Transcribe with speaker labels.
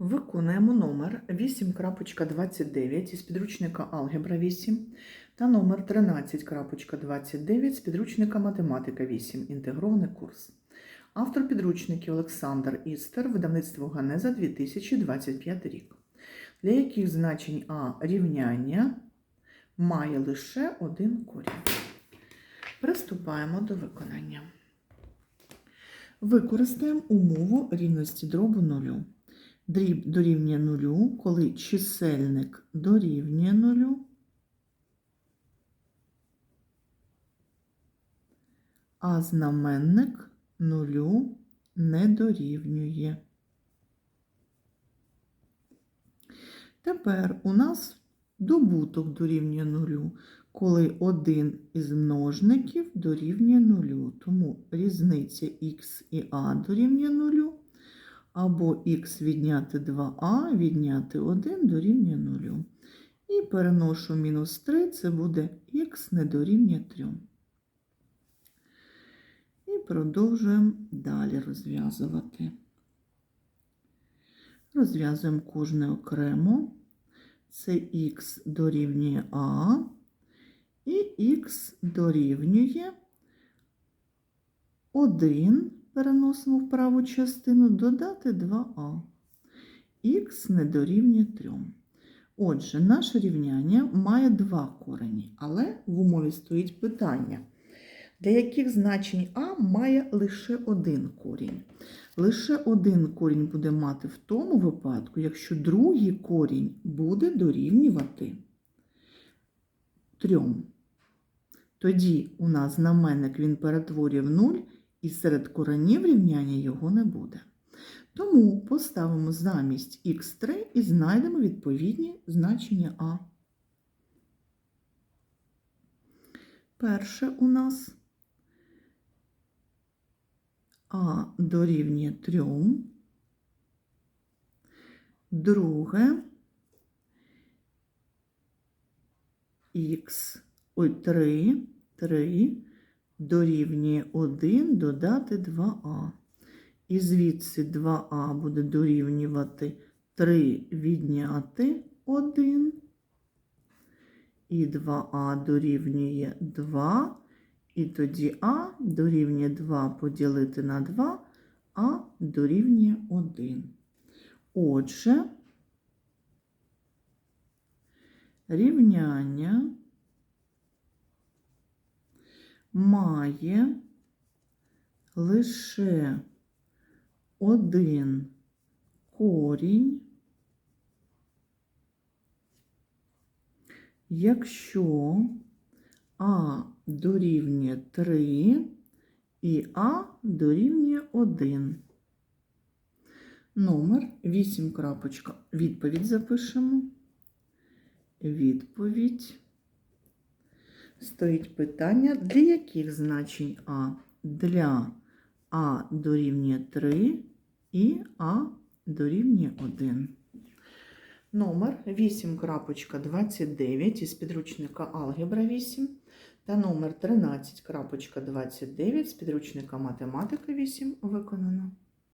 Speaker 1: Виконуємо номер 8.29 із підручника Алгебра 8 та номер 13.29 з підручника Математика 8. Інтегрований курс. Автор підручників Олександр Істер, видавництво Ганеза 2025 рік. Для яких значень А рівняння має лише один корінь. Приступаємо до виконання. Використаємо умову рівності дробу нулю. Дріб дорівнює нулю, коли чисельник дорівнює нулю, а знаменник нулю не дорівнює. Тепер у нас добуток дорівнює нулю, коли один із множників дорівнює нулю. Тому різниця х і а дорівнює нулю, або х відняти 2а, відняти 1 дорівнює 0. І переношу мінус 3, це буде х не дорівнює 3. І продовжуємо далі розв'язувати. Розв'язуємо кожне окремо. Це х дорівнює а, і х дорівнює 1 переносимо в праву частину, додати 2а. Х не дорівнює 3. Отже, наше рівняння має два корені, але в умові стоїть питання, для яких значень А має лише один корінь. Лише один корінь буде мати в тому випадку, якщо другий корінь буде дорівнювати 3. Тоді у нас знаменник він перетворює в 0, і серед коренів рівняння його не буде. Тому поставимо замість х3 і знайдемо відповідні значення А. Перше у нас А дорівнює 3. Друге х, ой, 3, 3 дорівнює 1 додати 2а. І звідси 2а буде дорівнювати 3 відняти 1. І 2а дорівнює 2. І тоді а дорівнює 2 поділити на 2, а дорівнює 1. Отже, рівняння має лише один корінь, якщо А дорівнює 3 і А дорівнює 1. Номер 8. крапочка. Відповідь запишемо. Відповідь. Стоїть питання, для яких значень А? Для А дорівнює 3 і А дорівнює 1. Номер 8.29 із підручника Алгебра 8 та номер 13.29 з підручника Математика 8 виконано.